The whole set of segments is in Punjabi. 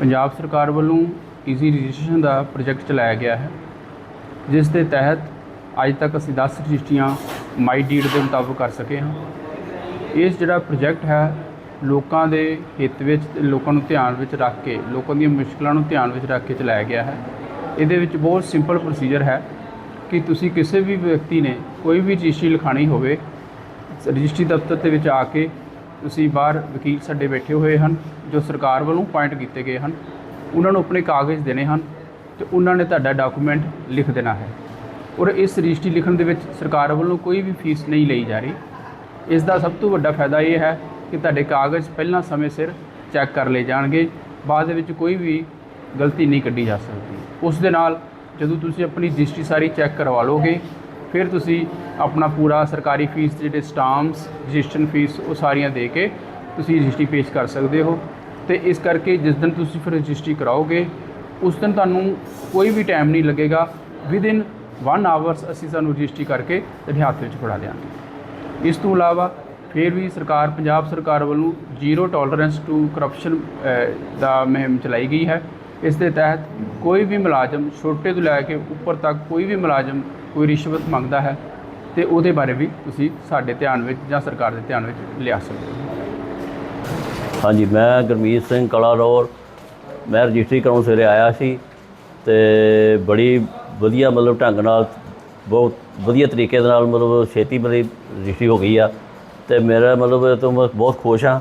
ਪੰਜਾਬ ਸਰਕਾਰ ਵੱਲੋਂ ਈਜ਼ੀ ਰਜਿਸਟ੍ਰੇਸ਼ਨ ਦਾ ਪ੍ਰੋਜੈਕਟ ਚਲਾਇਆ ਗਿਆ ਹੈ, ਜਿਸ ਦੇ ਤਹਿਤ ਅੱਜ ਤੱਕ ਅਸੀਂ 10 ਰਜਿਸਟਰੀਆਂ ਮਾਈ ਡੀਡ ਦੇ ਮੁਤਾਬਕ ਕਰ ਸਕੇ ਹਾਂ। ਇਸ ਜਿਹੜਾ ਪ੍ਰੋਜੈਕਟ ਹੈ, ਲੋਕਾਂ ਦੇ ਹਿੱਤ ਵਿੱਚ ਲੋਕਾਂ ਨੂੰ ਧਿਆਨ ਵਿੱਚ ਰੱਖ ਕੇ, ਲੋਕਾਂ ਦੀਆਂ ਮੁਸ਼ਕਲਾਂ ਨੂੰ ਧਿਆਨ ਵਿੱਚ ਰੱਖ ਕੇ ਚਲਾਇਆ ਗਿਆ ਹੈ। ਇਹਦੇ ਵਿੱਚ ਬਹੁਤ ਸਿੰਪਲ ਪ੍ਰੋਸੀਜਰ ਹੈ ਕਿ ਤੁਸੀਂ ਕਿਸੇ ਵੀ ਵਿਅਕਤੀ ਨੇ ਕੋਈ ਵੀ ਰਜਿਸਟਰੀ ਲਿਖਾਣੀ ਹੋਵੇ, ਰਜਿਸਟਰੀ ਦਫ਼ਤਰ ਦੇ ਵਿੱਚ ਆ ਕੇ ਤੁਸੀਂ ਬਾਹਰ ਵਕੀਲ ਸਾਡੇ ਬੈਠੇ ਹੋਏ ਹਨ, ਜੋ ਸਰਕਾਰ ਵੱਲੋਂ ਪੁਆਇੰਟ ਕੀਤੇ ਗਏ ਹਨ, ਉਹਨਾਂ ਨੂੰ ਆਪਣੇ ਕਾਗਜ਼ ਦੇਣੇ ਹਨ ਤੇ ਉਹਨਾਂ ਨੇ ਤੁਹਾਡਾ ਡਾਕੂਮੈਂਟ ਲਿਖ ਦੇਣਾ ਹੈ। ਔਰ ਇਸ ਰਜਿਸਟਰੀ ਲਿਖਣ ਦੇ ਵਿੱਚ ਸਰਕਾਰ ਵੱਲੋਂ ਕੋਈ ਵੀ ਫੀਸ ਨਹੀਂ ਲਈ ਜਾ ਰਹੀ। ਇਸ ਦਾ ਸਭ ਤੋਂ ਵੱਡਾ ਫਾਇਦਾ ਇਹ ਹੈ ਕਿ ਤੁਹਾਡੇ ਕਾਗਜ਼ ਪਹਿਲਾਂ ਸਮੇਂ ਸਿਰ ਚੈੱਕ ਕਰ ਲਏ ਜਾਣਗੇ, ਬਾਅਦ ਵਿੱਚ ਕੋਈ ਵੀ ਗਲਤੀ ਨਹੀਂ ਕੱਢੀ ਜਾ ਸਕਦੀ। ਉਸ ਦੇ ਨਾਲ ਜਦੋਂ ਤੁਸੀਂ ਆਪਣੀ ਰਜਿਸਟਰੀ ਸਾਰੀ ਚੈੱਕ ਕਰਵਾ ਲੋਗੇ ਫਿਰ ਤੁਸੀਂ ਆਪਣਾ ਪੂਰਾ ਸਰਕਾਰੀ ਫੀਸ ਜਿਹੜੇ ਸਟਾਮਸ ਰਜਿਸਟ੍ਰੇਸ਼ਨ ਫੀਸ ਉਹ ਸਾਰੀਆਂ ਦੇ ਕੇ ਤੁਸੀਂ ਰਜਿਸਟਰੀ ਪੇਸ਼ ਕਰ ਸਕਦੇ ਹੋ। ਤੇ ਇਸ ਕਰਕੇ ਜਿਸ ਦਿਨ ਤੁਸੀਂ ਫਿਰ ਰਜਿਸਟਰੀ ਕਰਾਓਗੇ, ਉਸ ਦਿਨ ਤੁਹਾਨੂੰ ਕੋਈ ਵੀ ਟਾਈਮ ਨਹੀਂ ਲੱਗੇਗਾ। ਵਿਦਿਨ 1 ਆਵਰਸ ਅਸੀਂ ਸਾਨੂੰ ਰਜਿਸਟਰੀ ਕਰਕੇ ਤੁਹਾਡੇ ਹੱਥ ਵਿੱਚ ਫੜਾ ਦਿਆਂਗੇ। ਇਸ ਤੋਂ ਇਲਾਵਾ ਫਿਰ ਵੀ ਸਰਕਾਰ, ਪੰਜਾਬ ਸਰਕਾਰ ਵੱਲੋਂ ਜ਼ੀਰੋ ਟੋਲਰੈਂਸ ਟੂ ਕਰਪਸ਼ਨ ਦਾ ਮੁਹਿੰਮ ਚਲਾਈ ਗਈ ਹੈ। ਇਸ ਦੇ ਤਹਿਤ ਕੋਈ ਵੀ ਮੁਲਾਜ਼ਮ ਛੋਟੇ ਤੋਂ ਲੈ ਕੇ ਉੱਪਰ ਤੱਕ ਕੋਈ ਵੀ ਮੁਲਾਜ਼ਮ ਕੋਈ ਰਿਸ਼ਵਤ ਮੰਗਦਾ ਹੈ ਤੇ ਉਹਦੇ ਬਾਰੇ ਵੀ ਤੁਸੀਂ ਸਾਡੇ ਧਿਆਨ ਵਿੱਚ ਜਾਂ ਸਰਕਾਰ ਦੇ ਧਿਆਨ ਵਿੱਚ ਲਿਆ ਸਕਦੇ ਹੋ। ਹਾਂਜੀ, ਮੈਂ ਗੁਰਮੀਤ ਸਿੰਘ ਕਲਾਰੌਰ। ਮੈਂ ਰਜਿਸਟਰੀ ਕਰਾਉਣ ਸਵੇਰੇ ਆਇਆ ਸੀ ਤੇ ਬੜੀ ਵਧੀਆ ਮਤਲਬ ਢੰਗ ਨਾਲ, ਬਹੁਤ ਵਧੀਆ ਤਰੀਕੇ ਦੇ ਨਾਲ ਮਤਲਬ ਛੇਤੀ ਮੇਰੀ ਰਜਿਸਟਰੀ ਹੋ ਗਈ ਆ ਤੇ ਮੇਰਾ ਮਤਲਬ ਇਹ ਤੋਂ ਮੈਂ ਬਹੁਤ ਖੁਸ਼ ਹਾਂ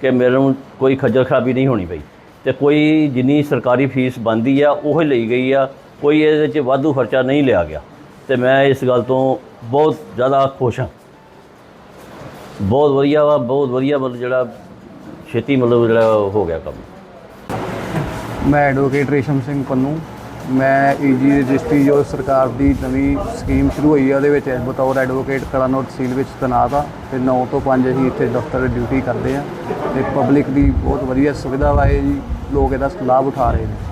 ਕਿ ਮੈਨੂੰ ਕੋਈ ਖੱਜਲ ਖਰਾਬੀ ਨਹੀਂ ਹੋਣੀ ਪਈ ਤੇ ਕੋਈ ਜਿੰਨੀ ਸਰਕਾਰੀ ਫੀਸ ਬਣਦੀ ਆ, ਉਹ ਲਈ ਗਈ ਆ, ਕੋਈ ਇਹਦੇ ਵਿੱਚ ਵਾਧੂ ਖਰਚਾ ਨਹੀਂ ਲਿਆ ਗਿਆ। ਤੇ ਮੈਂ ਇਸ ਗੱਲ ਤੋਂ ਬਹੁਤ ਜ਼ਿਆਦਾ ਖੁਸ਼ ਹਾਂ। ਬਹੁਤ ਵਧੀਆ ਵਾ, ਬਹੁਤ ਵਧੀਆ ਮਤਲਬ ਜਿਹੜਾ ਛੇਤੀ ਮਤਲਬ ਜਿਹੜਾ ਹੋ ਗਿਆ ਕੰਮ। ਮੈਂ ਐਡਵੋਕੇਟ ਰੇਸ਼ਮ ਸਿੰਘ ਪੰਨੂ। ਮੈਂ ਈਜੀ ਰਜਿਸਟਰੀ ਜੋ ਸਰਕਾਰ ਦੀ ਨਵੀਂ ਸਕੀਮ ਸ਼ੁਰੂ ਹੋਈ ਹੈ ਉਹਦੇ ਵਿੱਚ ਬਤੌਰ ਐਡਵੋਕੇਟ ਕਲਾਨੌਰ ਤਹਿਸੀਲ ਵਿੱਚ ਤੈਨਾਤ ਆ ਤੇ 9 ਤੋਂ 5 ਅਸੀਂ ਇੱਥੇ ਦਫ਼ਤਰ ਡਿਊਟੀ ਕਰਦੇ ਆ ਤੇ ਪਬਲਿਕ ਦੀ ਬਹੁਤ ਵਧੀਆ ਸੁਵਿਧਾ ਵਾ ਇਹ ਜੀ, ਲੋਕ ਇਹਦਾ ਲਾਭ ਉਠਾ ਰਹੇ ਨੇ।